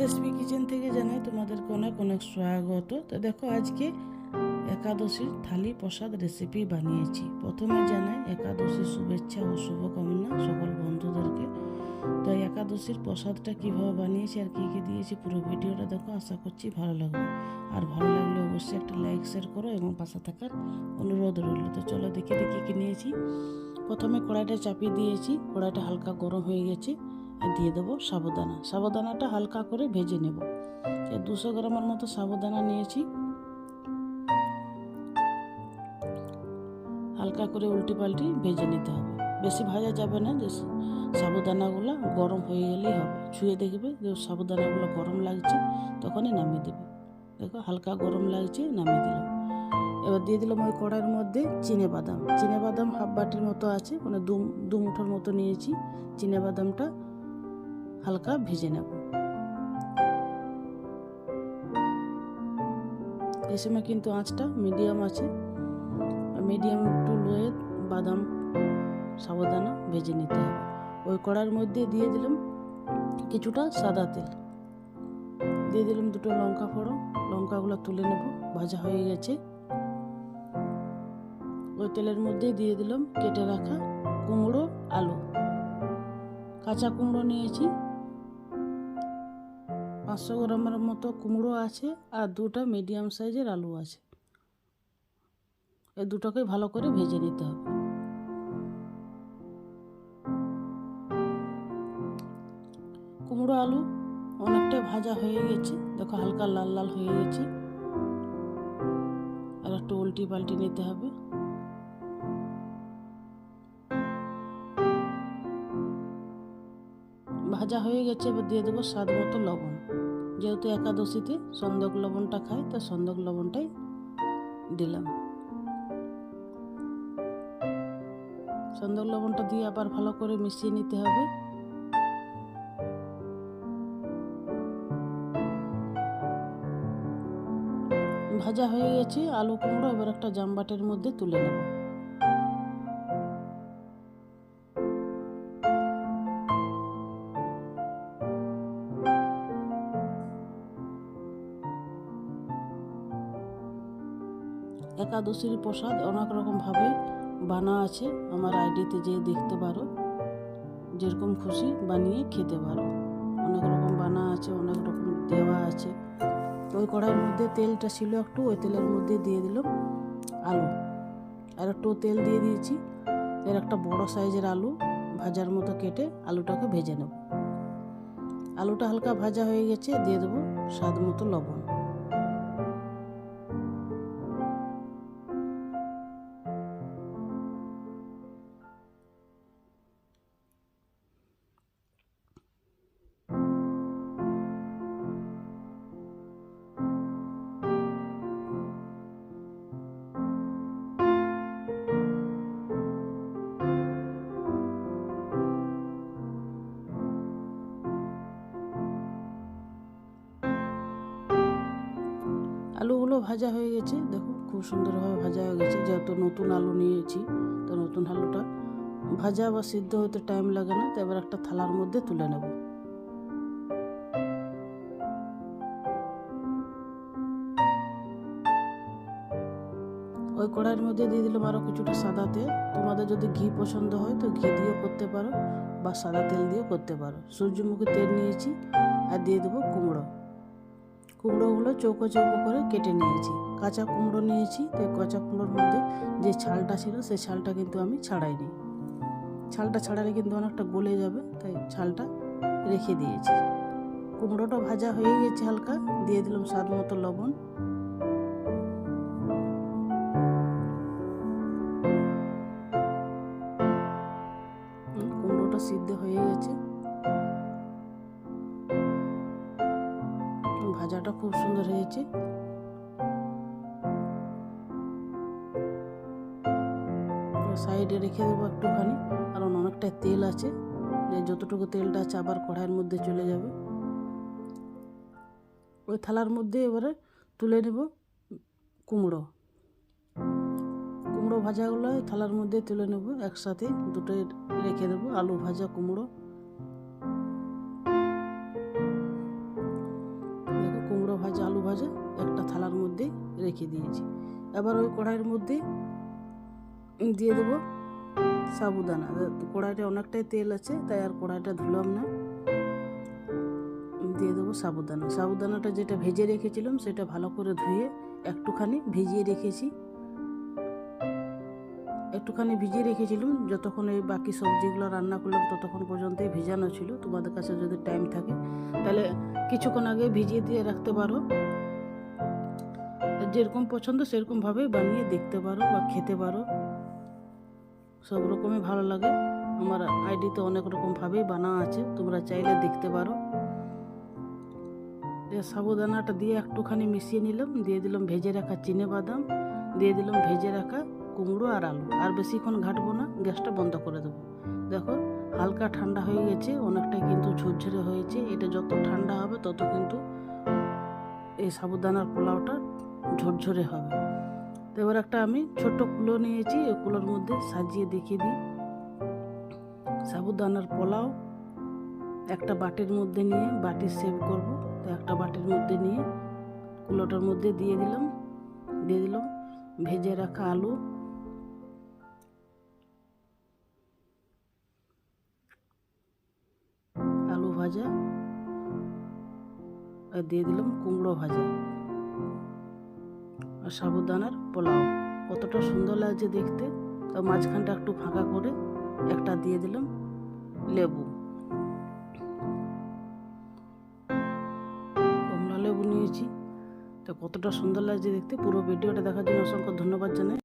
SSP kitchen থেকে জানাই তোমাদেরকে অনেক অনেক স্বাগত। তো দেখো আজকে একাদশীর থালি প্রসাদ রেসিপি বানিয়েছি। প্রথমে জানাই একাদশীর শুভেচ্ছা ও শুভকামনা সকল বন্ধুদেরকে। তো একাদশীর প্রসাদটা কীভাবে বানিয়েছি আর কী কী দিয়েছি পুরো ভিডিওটা দেখো, আশা করছি ভালো লাগবে। আর ভালো লাগলে অবশ্যই একটা লাইক শেয়ার করো এবং পাশে থাকার অনুরোধ রইল। তো চলো দেখে দেখি কী নিয়েছি। প্রথমে কড়াইটা চাপিয়ে দিয়েছি। কড়াইটা হালকা গরম হয়ে গেছে। আর দিয়ে দেবো সাবুদানা সাবুদানাটা হালকা করে ভেজে নেব। দুশো গ্রামের মতো সাবুদানা নিয়েছি। হালকা করে উল্টি পাল্টি ভেজে নিতে হবে। বেশি ভাজা যাবে না, যে সাবুদানাগুলো গরম হয়ে গেলেই হবে। ছুঁয়ে দেখবে যে সাবুদানাগুলো গরম লাগছে, তখনই নামিয়ে দেবে। দেখো হালকা গরম লাগছে, নামিয়ে দিলাম। এবার দিয়ে দিলাম ওই কড়াইয়ের মধ্যে চিনে বাদাম। চিনে বাদাম হাফ বাটির মতো আছে মানে দু দু মুঠোর মতো নিয়েছি। চিনে বাদামটা হালকা ভেজে নেব। এই সময় কিন্তু আঁচটা মিডিয়াম আছে। মিডিয়াম টু লোয়ে বাদাম সাবধানা ভেজে নিতে হবে। ওই কড়ার মধ্যে দিয়ে দিলাম কিছুটা সাদা তেল। দিয়ে দিলাম দুটো লঙ্কা ফোড়ন। লঙ্কাগুলো তুলে নেব, ভাজা হয়ে গেছে। ওই তেলের মধ্যে দিয়ে দিলাম কেটে রাখা কুমড়ো, আলু। কাঁচা কুমড়ো নিয়েছি। পাঁচশো গ্রামের মতো কুমড়ো আছে আর দুটা মিডিয়াম সাইজের আলু আছে। এই দুটোকে ভালো করে ভেজে নিতে হবে। কুমড়ো আলু অনেকটা ভাজা হয়ে গেছে। দেখো হালকা লাল লাল হয়ে গেছে। আর একটু উল্টি পাল্টি নিতে হবে। ভাজা হয়ে গেছে, এবার দিয়ে দেবো স্বাদ মতো লবণ। যেহেতু একাদশীতে সন্দক লবণটা খাই, তা সন্দক লবণটাই দিলাম। সন্দক লবণটা দিয়ে আবার ভালো করে মিশিয়ে নিতে হবে। ভাজা হয়ে গেছে, আলু কুমড়ো এবার একটা জামবাটের মধ্যে তুলে নেব। একাদশীর প্রসাদ অনেক রকমভাবে বানা আছে। আমার আইডিতে যে দেখতে পারো, যেরকম খুশি বানিয়ে খেতে পারো। অনেক রকম বানা আছে, অনেক রকম দেওয়া আছে। ওই কড়াইয়ের মধ্যে তেলটা ছিল একটু, ওই তেলের মধ্যে দিয়ে দিলাম আলু। আর একটু তেল দিয়ে দিয়েছি, এর একটা বড় সাইজের আলু ভাজার মতো কেটে আলুটাকে ভেজে নেব। আলুটা হালকা ভাজা হয়ে গেছে, দিয়ে দেবো স্বাদ মতো লবণ। আলুগুলো ভাজা হয়ে গেছে। দেখো, খুব সুন্দরভাবে ভাজা হয়ে গেছে। যেহেতু নতুন আলু নিয়েছি, তো নতুন আলুটা ভাজা বা সিদ্ধ হতে টাইম লাগে না, তো এবার একটা থালার মধ্যে তুলে নেব। ওই কড়াইয়ের মধ্যে দিয়ে দিলাম আরও কিছুটা সাদা তেল। তোমাদের যদি ঘি পছন্দ হয়, তো ঘি দিয়েও করতে পারো বা সাদা তেল দিয়েও করতে পারো। সূর্যমুখী তেল নিয়েছি, আর দিয়ে দেবো কুমড়ো। কুমড়োগুলো চৌকো চৌকো করে কেটে নিয়েছি। কাঁচা কুমড়ো নিয়েছি, তো কাঁচা কুমড়োর মধ্যে যে ছালটা ছিল সেই ছালটা কিন্তু আমি ছাড়াইনি। ছালটা ছাড়ালে কিন্তু অনেকটা গলে যাবে, তাই ছালটা রেখে দিয়েছি। কুমড়োটা ভাজা হয়ে গেছে হালকা, দিয়ে দিলাম স্বাদ মতো লবণ। ভাজাটা খুব সুন্দর হয়েছে। সাইডে রেখে দেবো একটুখানি, কারণ অনেকটা তেল আছে যতটুকু তেলটা আছে আবার কড়াইয়ের মধ্যে চলে যাবে। ওই থালার মধ্যে এবারে তুলে নেব কুমড়ো। কুমড়ো ভাজাগুলো থালার মধ্যে তুলে নেব, একসাথে দুটো রেখে দেবো, আলু ভাজা, কুমড়ো। ভেজে একটা থালার মধ্যে রেখে দিয়েছি। এবার ওই কড়াইয়ের মধ্যে দিয়ে দেবো সাবুদানা। কড়াইটা অনেকটাই তেল আছে, তাই আর কড়াইটা ধুলাম না। দিয়ে দেবো সাবুদানা। সাবুদানাটা যেটা ভেজে রেখেছিলাম, সেটা ভালো করে ধুয়ে একটুখানি ভিজিয়ে রেখেছি। একটুখানি ভিজিয়ে রেখেছিলাম, যতক্ষণ এই বাকি সবজিগুলো রান্না করলাম ততক্ষণ পর্যন্তই ভিজানো ছিল। তোমাদের কাছে যদি টাইম থাকে, তাহলে কিছুক্ষণ আগে ভিজিয়ে দিয়ে রাখতে পারো। যেরকম পছন্দ সেরকমভাবে বানিয়ে দেখতে পারো বা খেতে পারো। সব রকমই ভালো লাগে। আমার আইডিতে অনেক রকমভাবেই বানা আছে, তোমরা চাইলে দেখতে পারো। সাবুদানাটা দিয়ে একটুখানি মিশিয়ে নিলাম, দিয়ে দিলাম ভেজে রাখা চিনে বাদাম, দিয়ে দিলাম ভেজে রাখা কুমড়ো আর আলু। আর বেশিক্ষণ ঘাটবো না, গ্যাসটা বন্ধ করে দেবো। দেখো, হালকা ঠান্ডা হয়ে গেছে অনেকটাই কিন্তু ঝরঝরে হয়েছে। এটা যত ঠান্ডা হবে, তত কিন্তু এই সাবুদানার পোলাওটা ঝরঝরে হবে। তো এবার একটা আমি ছোট্ট কুলো নিয়েছি, ওই কুলোর মধ্যে সাজিয়ে দেখিয়ে দিই। সাবুদানার পোলাও একটা বাটির মধ্যে নিয়ে, বাটি সেভ করব। তো একটা বাটির মধ্যে নিয়ে কুলোটার মধ্যে দিয়ে দিলাম। দিয়ে দিলাম, ভেজে রাখা আলু। ভাজা আর দিয়ে দিলাম কুমড়ো ভাজা আর সাবুদানার পোলাও। কতটা সুন্দর লাগছে দেখতে। তো মাঝখানটা একটু ফাঁকা করে একটা দিয়ে দিলাম লেবু। কমলা লেবু নিয়েছি। তো কতটা সুন্দর লাগছে দেখতে। পুরো ভিডিওটা দেখার জন্য অসংখ্য ধন্যবাদ জানাই।